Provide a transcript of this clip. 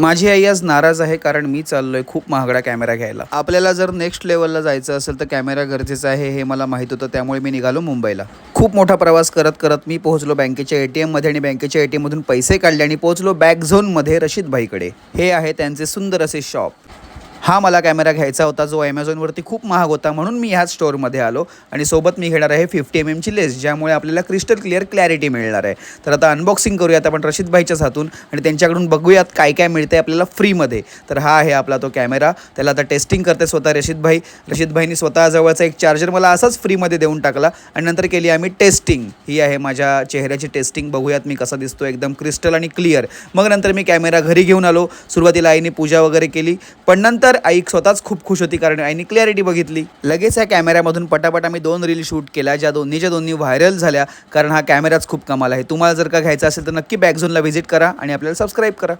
माझी आई आज नाराज आहे कारण मी चाललोय खूप महागडा कॅमेरा घ्यायला. आपल्याला जर नेक्स्ट लेवलला जायचं असेल तर कॅमेरा गरजेचा आहे हे मला माहीत होतं त्यामुळे मी निघालो मुंबईला. खूप मोठा प्रवास करत करत मी पोहोचलो बँकेच्या ए टी एममध्ये आणि बँकेच्या ए टी एममधून पैसे काढले आणि पोहोचलो बॅक झोनमध्ये रशीद भाईकडे. हे आहे त्यांचे सुंदर असे शॉप हा मला कॅमेरा घ्यायचा होता जो ॲमेझॉनवरती खूप महाग होता म्हणून मी ह्याच स्टोअरमध्ये आलो आणि सोबत मी घेणार आहे फिफ्टी एम एमची लेस ज्यामुळे आपल्याला क्रिस्टल क्लिअर क्लॅरिटी मिळणार आहे. तर आता अनबॉक्सिंग करूयात आपण रशीद भाईच्याच हातून आणि त्यांच्याकडून बघूयात काय काय मिळते आपल्याला फ्रीमध्ये तर हा आहे आपला तो कॅमेरा. त्याला आता टेस्टिंग करते स्वतः रशीद भाई. रशीद भाईनी स्वतः जवळचा एक चार्जर मला असाच फ्रीमध्ये देऊन टाकला आणि नंतर केली आम्ही टेस्टिंग ही आहे माझ्या चेहऱ्याची टेस्टिंग बघूयात मी कसा दिसतो एकदम क्रिस्टल आणि क्लिअर मग नंतर मी कॅमेरा घरी घेऊन आलो. सुरुवातीला आईने पूजा वगैरे केली. पण नंतर तर आई स्वतःच खूप खुश होती कारण आईने क्लॅरिटी बघितली. लगेच या कॅमेऱ्यामधून पटापट आम्ही दोन रील शूट केल्या ज्या दोन्हीच्या दोन्ही व्हायरल झाल्या कारण हा कॅमेराच खूप कमाल आहे. तुम्हाला जर का घ्यायचा असेल तर नक्की बॅकझोनला व्हिजिट करा आणि आपल्याला सबस्क्राईब करा.